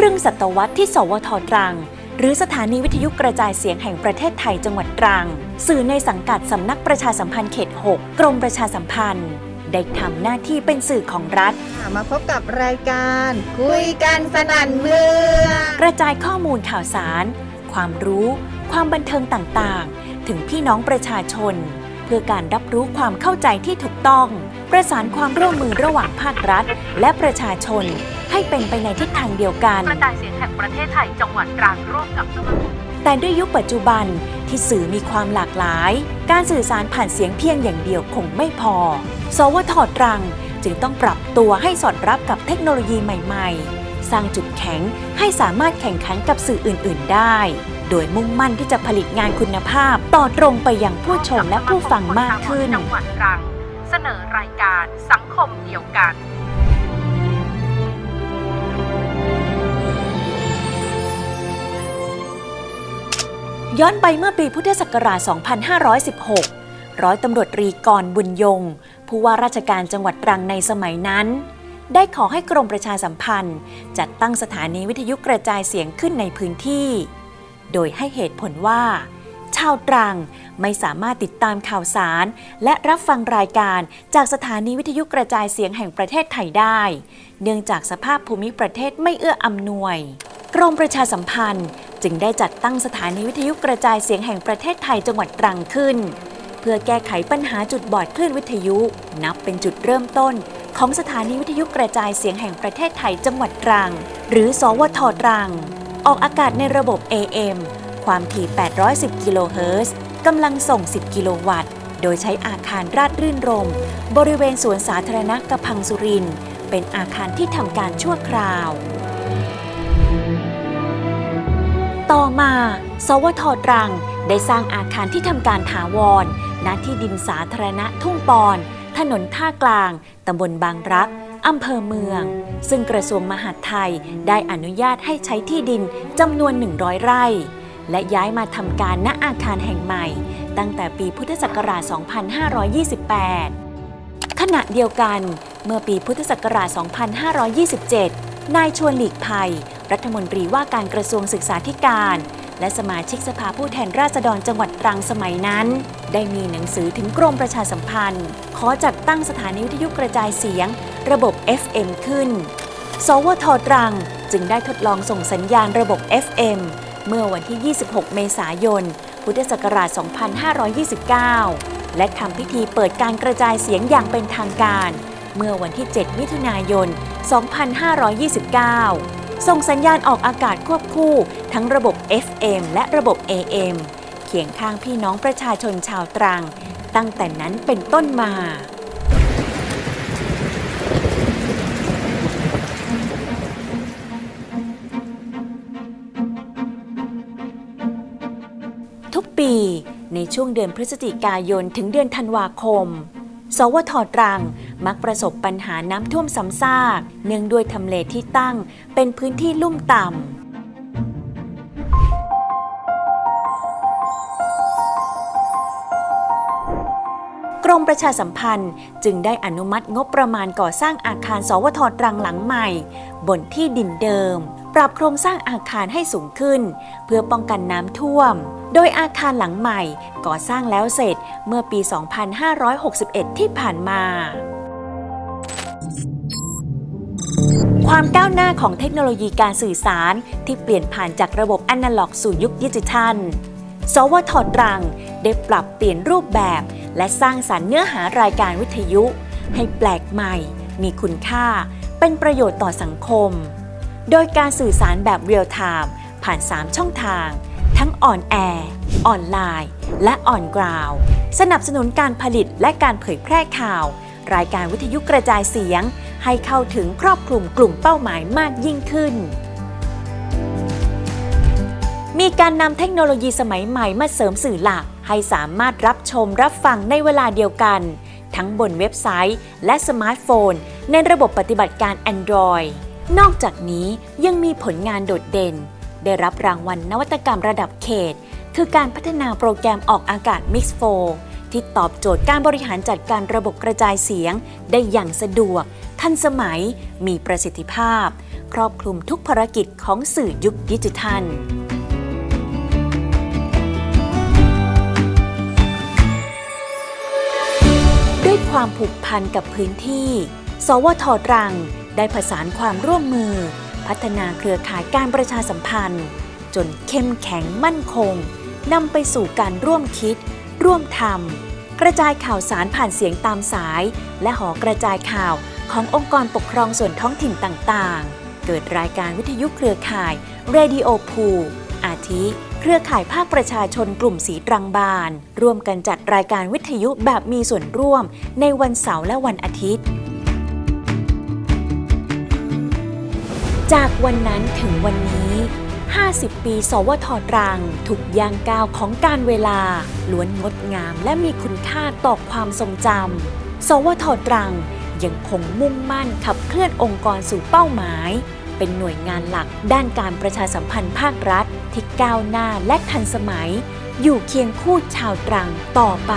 ครึ่งศตวรรษที่ สวทตรัง หรือสถานีวิทยุกระจายเสียงแห่งประเทศไทยจังหวัดตรัง สื่อในสังกัดสำนักประชาสัมพันธ์เขต 6 กรมประชาสัมพันธ์ ได้ทำหน้าที่เป็นสื่อของรัฐ ค่ะมาพบกับรายการ คุยกันสนั่นเมืองกระจายข้อมูลข่าวสาร ความรู้ ความบันเทิงต่างๆ ถึงพี่น้องประชาชน เพื่อการรับรู้ความเข้าใจที่ถูกต้อง ประสานความร่วมมือระหว่างภาครัฐ และประชาชน ให้เป็นไปในทิศทางเดียวกัน กระจายเสียงแห่งประเทศไทยจังหวัดตรังร่วมกับสมาคมแต่ด้วยยุคปัจจุบันที่สื่อมีความหลากหลาย การสื่อสารผ่านเสียงเพียงอย่างเดียวคงไม่พอ สวทตรัง จึงต้องปรับตัวให้สอดรับกับเทคโนโลยีใหม่ ๆ สร้างจุดแข็งให้สามารถแข่งขันกับสื่ออื่น ๆ ได้ โดยมุ่งมั่นที่จะผลิตงานคุณภาพ ต่อตรงไปยังผู้ชมและผู้ฟังมากขึ้นจังหวัดตรัง เสนอรายการสังคมเดียวกันย้อนไปเมื่อปีพุทธศักราช 2516 ร้อยตำรวจตรีกรบุญยง ผู้ว่าราชการจังหวัดตรังในสมัยนั้น ได้ขอให้กรมประชาสัมพันธ์ จัดตั้งสถานีวิทยุกระจายเสียงขึ้นในพื้นที่ โดยให้เหตุผลว่า ชาวตรังไม่สามารถติดตามข่าวสาร และรับฟังรายการจากสถานีวิทยุกระจายเสียงแห่งประเทศไทยได้ เนื่องจากสภาพภูมิประเทศไม่เอื้ออำนวย กรมประชาสัมพันธ์ จึงได้จัดตั้งสถานีวิทยุกระจายเสียงแห่งประเทศไทยจังหวัดตรังขึ้น เพื่อแก้ไขปัญหาจุดบอดคลื่นวิทยุ นับเป็นจุดเริ่มต้น ของสถานีวิทยุกระจายเสียงแห่งประเทศไทยจังหวัดตรัง หรือ สวทตรัง ออกอากาศในระบบ AM ความถี่ 810 กิโลเฮิรตซ์กำลังส่ง 10 กิโลวัตต์ โดยใช้อาคารราดรื่นรม บริเวณสวนสาธารณะกระพังสุริน เป็นอาคารที่ทำการชั่วคราว ต่อมา สวทตรัง ได้สร้างอาคารที่ทำการถาวรณที่ดินสาธารณะทุ่งปอน ถนนท่ากลาง ตำบลบางรัก อำเภอเมือง ซึ่งกระทรวงมหาดไทยได้อนุญาตให้ใช้ที่ดินจำนวน 100 ไร่ และย้ายมาทำการณอาคารแห่งใหม่ ตั้งแต่ปีพุทธศักราช 2528 ขณะเดียวกัน เมื่อปีพุทธศักราช 2527 นายชวนหลีกภัย รัฐมนตรีว่าการกระทรวงศึกษาธิการ และสมาชิกสภาผู้แทนราษฎรจังหวัดตรังสมัยนั้น ได้มีหนังสือถึงกรมประชาสัมพันธ์ ขอจัดตั้งสถานีวิทยุกระจายเสียง ระบบ FM ขึ้น สวทตรังจึงได้ทดลองส่งสัญญาณระบบ FM เมื่อวันที่ 26 เมษายน พุทธศักราช 2529 และทำพิธีเปิดการกระจายเสียงอย่างเป็นทางการ เมื่อวันที่ 7 มิถุนายน 2529 ส่งสัญญาณออกอากาศควบคู่ทั้งระบบ FM และระบบ AM เคียงข้างพี่น้องประชาชนชาวตรัง ตั้งแต่นั้นเป็นต้นมาทุกปีในช่วงเดือนพฤศจิกายนถึงเดือนธันวาคม สวทตรังมักประสบปัญหาน้ำท่วมซ้ำซาก เนื่องด้วยทำเลที่ตั้งเป็นพื้นที่ลุ่มต่ำ รมประชาสัมพันธ์ จึงได้อนุมัติงบประมาณก่อสร้างอาคารสวทตรังหลังใหม่ บนที่ดินเดิม ปรับโครงสร้างอาคารให้สูงขึ้น เพื่อป้องกันน้ำท่วม โดยอาคารหลังใหม่ก่อสร้างแล้วเสร็จเมื่อปี 2561 ที่ผ่านมาความก้าวหน้าของเทคโนโลยีการสื่อสารที่เปลี่ยนผ่านจากระบบแอนาล็อกสู่ยุคดิจิทัล สวทตรัง ได้ปรับเปลี่ยนรูปแบบ และสร้างสรรค์เนื้อหารายการวิทยุ ให้แปลกใหม่ มีคุณค่า เป็นประโยชน์ต่อสังคม โดยการสื่อสารแบบเรียลไทม์ผ่าน 3 ช่องทาง ทั้งออนแอร์ออนไลน์ และออนกราวสนับสนุนการผลิตและการเผยแพร่ข่าว รายการวิทยุกระจายเสียง ให้เข้าถึงครอบคลุมกลุ่มเป้าหมายมากยิ่งขึ้นมีการนำเทคโนโลยีสมัยใหม่มาเสริมสื่อหลัก ให้สามารถรับชมรับฟังในเวลาเดียวกัน ทั้งบนเว็บไซต์ และสมาร์ทโฟน ในระบบปฏิบัติการ Android นอกจากนี้ยังมีผลงานโดดเด่น ได้รับรางวัลนวัตกรรมระดับเขต คือการพัฒนาโปรแกรมออกอากาศ Mix 4ที่ตอบโจทย์การบริหารจัดการระบบกระจายเสียง ได้อย่างสะดวก ทันสมัย มีประสิทธิภาพ ครอบคลุมทุกภารกิจของสื่อยุคดิจิทัล ความผูกพันกับพื้นที่ สวทตรัง ได้ผสานความร่วมมือ พัฒนาเครือข่ายการประชาสัมพันธ์ จนเข้มแข็งมั่นคงนำไปสู่การร่วมคิด ร่วมทำกระจายข่าวสารผ่านเสียงตามสาย และหอกระจายข่าวขององค์กรปกครองส่วนท้องถิ่นต่างๆ เกิดรายการวิทยุเครือข่าย Radio Pool อาทิ เครือข่ายภาคประชาชนกลุ่มสีตรังบาน ร่วมกันจัดรายการวิทยุแบบมีส่วนร่วม ในวันเสาร์และวันอาทิตย์ จากวันนั้นถึงวันนี้ 50 ปี สวทตรัง ถูกย่างก้าวของการเวลา ล้วนงดงามและมีคุณค่าต่อความทรงจำ สวทตรังยังคงมุ่งมั่นขับเคลื่อนองค์กรสู่เป้าหมาย เป็นหน่วยงานหลักด้านการประชาสัมพันธ์ภาครัฐ ที่ก้าวหน้าและทันสมัย อยู่เคียงคู่ชาวตรังต่อไป